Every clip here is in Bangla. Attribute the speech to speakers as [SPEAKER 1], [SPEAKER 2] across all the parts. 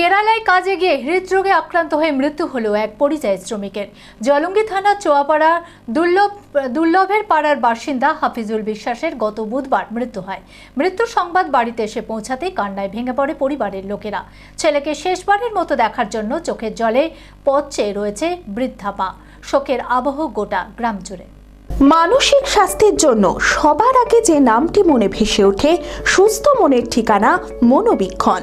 [SPEAKER 1] কেরালায় কাজে গিয়ে হৃদরোগে আক্রান্ত হয়ে মৃত্যু হলো এক পরিযায়ী শ্রমিকের। জলঙ্গি থানার চোয়াপাড়া দুর্লভ, দুর্লভের পাড়ার বাসিন্দা হাফিজুল বিশ্বাসের গত বুধবার মৃত্যু হয়। মৃত্যুর সংবাদ বাড়িতে এসে পৌঁছাতেই কান্নায় ভেঙে পড়ে পরিবারের লোকেরা। ছেলেকে শেষবারের মতো দেখার জন্য চোখের জলে পথ চেয়ে রয়েছে বৃদ্ধা মা। শোকের আবহ গোটা গ্রাম জুড়ে।
[SPEAKER 2] মানসিক স্বাস্থ্যের জন্য সবার আগে যে নামটি মনে ভেসে ওঠে, সুস্থ মনের ঠিকানা মনোবীক্ষণ।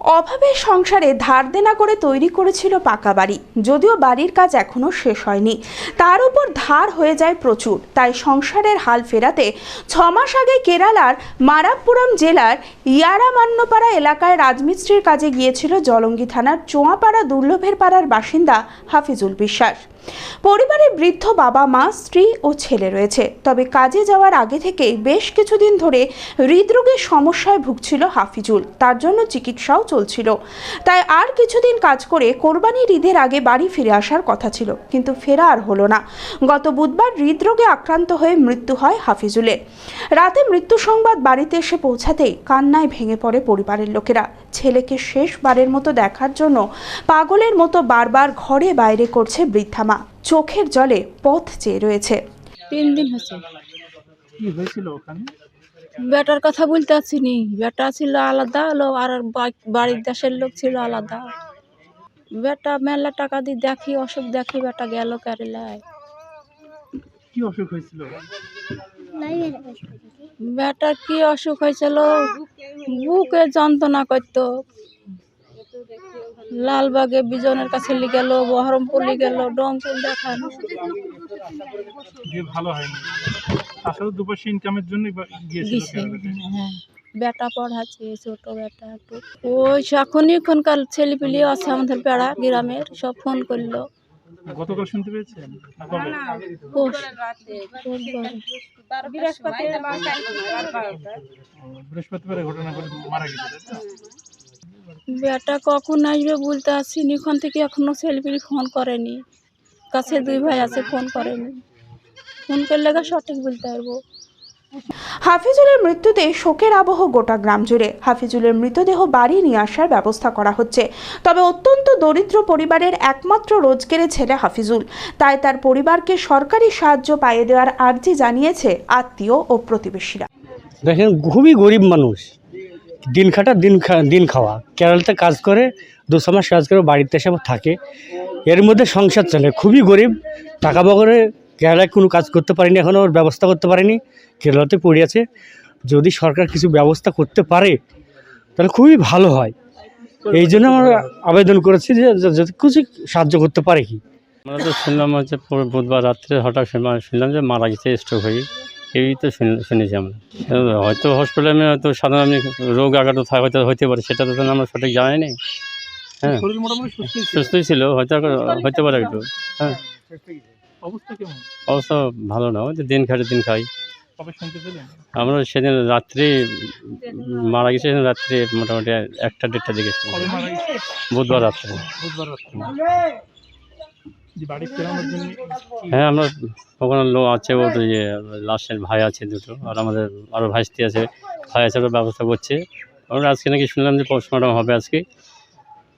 [SPEAKER 2] অভাবের সংসারে ধার দেনা করে তৈরি করেছিল পাকা বাড়ি। যদিও বাড়ির কাজ এখনও শেষ হয়নি। তার উপর ধার হয়ে যায় প্রচুর। তাই সংসারের হাল ফেরাতে ছমাস আগে কেরালার মারাপ্পুরম জেলার ইয়ারামান্যপাড়া এলাকায় রাজমিস্ত্রির কাজে গিয়েছিল জলঙ্গি থানার চোয়াপাড়া দুর্লভের পাড়ার বাসিন্দা হাফিজুল বিশ্বাস। পরিবারে বৃদ্ধ বাবা, মা, স্ত্রী ও ছেলে রয়েছে। তবে কাজে যাওয়ার আগে থেকেই বেশ কিছুদিন ধরে হৃদরোগের সমস্যায় ভুগছিল হাফিজুল। তার জন্য চিকিৎসাও চলছিল। তাই আর কিছুদিন কাজ করে কোরবানির ঈদের আগে বাড়ি ফিরে আসার কথা ছিল কিন্তু ফেরা আর হলো না। গত বুধবার হৃদরোগে আক্রান্ত হয়ে মৃত্যু হয় হাফিজুলের রাতে মৃত্যু সংবাদ বাড়িতে এসে পৌঁছাতেই কান্নায় ভেঙে পড়ে পরিবারের লোকেরা। ছেলেকে শেষবারের মতো দেখার জন্য পাগলের মতো বারবার ঘরে বাইরে করছে বৃদ্ধা মা। চোখের জলে পথ চেয়ে রয়েছে।
[SPEAKER 3] তিন দিন হয়েছে।
[SPEAKER 4] কি হয়েছিল ওখানে?
[SPEAKER 3] বেটার কথা বলতে পারছি নি বেটা ছিল আলাদা হলো আর বাড়ির দেশের লোক ছিল আলাদা। বেটা মেলা টাকা দিয়ে দেখি অসুখ দেখি বেটা গেল কেরালায়।
[SPEAKER 4] কি অসুখ হয়েছিল?
[SPEAKER 3] বেটার কি অসুখ হয়েছিল? বুকে যন্ত্রণা করতো। লালবাগে বিজনের কাছে গেল বহরমপুর গেল ডমপুর দেখানো।
[SPEAKER 4] যে ভালো হয়নি। দুপাশে ইনকামের জন্য গিয়েছিল
[SPEAKER 3] হ্যাঁ বেটা পড়াচ্ছে ছোট বেটা একটু। ওই এখনই এখনকার ছেলেপিলি আছে আমাদের বেড়া গ্রামের সব ফোন করল।
[SPEAKER 4] গতকাল শুনতে পেয়েছেন? বৃহস্পতিবারে ঘটনা করে মারা গেছে
[SPEAKER 3] বেটা কখন আসবে বলতে আসিনি ওখান থেকে এখনও ছেলেপিলি ফোন করেনি। কাছে দুই ভাই আছে ফোন করেনি ফোন করলে গা সঠিক বলতে পারব।
[SPEAKER 2] হাফিজুলের মৃত্যুতে শোকের আবহ গোটা গ্রাম জুড়ে। হাফিজুলের মৃতদেহ বাড়ি নিয়ে আসার ব্যবস্থা করা হচ্ছে। তবে অত্যন্ত দরিদ্র পরিবারের একমাত্র রোজগেরে ছেলে হাফিজুল। তাই তার পরিবারকে সরকারি সাহায্য পাইয়ে দেওয়ার আর্জি জানিয়েছে আত্মীয় ও প্রতিবেশীরা।
[SPEAKER 5] দেখেন খুবই গরিব মানুষ। দিন খাটা দিন দিন খাওয়া। কেরালাতে কাজ করে দুশো মাস কাজ করে বাড়িতে এসে থাকে। এর মধ্যে সংসার চলে। খুবই গরিব, টাকা বগরে কেরালায় কোনো কাজ করতে পারেনি এখনও ব্যবস্থা করতে পারেনি, কেরালাতে পড়ে আছে। যদি সরকার কিছু ব্যবস্থা করতে পারে, তাহলে খুবই ভালো হয়। এই জন্য আমরা আবেদন করেছি যে যদি কিছু সাহায্য করতে পারে কি।
[SPEAKER 6] আমরা তো শুনলাম হচ্ছে বুধবার রাত্রে হঠাৎ শুনলাম- যে মারা গেছে স্ট্রোক হয়ে। এই তো শুন- শুনেছি আমরা। হয়তো হসপিটালে হয়তো সাধারণ রোগ আঘাত হয়তো হতে পারে, সেটা তো আমরা সঠিক জানাই না হ্যাঁ।
[SPEAKER 4] শরীর মোটামুটি সুস্থই ছিল।
[SPEAKER 6] সুস্থই ছিল হয়তো হতে পারে একটু। হ্যাঁ।
[SPEAKER 4] অবস্থা কেমন?
[SPEAKER 6] অবস্থা ভালো না ওই দিন খাটে দিন খাই। আমরা সেদিন রাত্রে মারা গেছে সেদিন রাত্রে মোটামুটি একটা দেড়টা দিকে বুধবার রাত্রে।
[SPEAKER 4] বুধবার
[SPEAKER 6] হ্যাঁ আমরা ওখানে লোক আছে ও তো ইয়ে লাস্টের ভাই আছে দুটো আর আমাদের আরও ভাইস্তি আছে। ভাই আছে ব্যবস্থা করছে। আমরা আজকে নাকি শুনলাম যে পোস্টমর্টম হবে আজকে।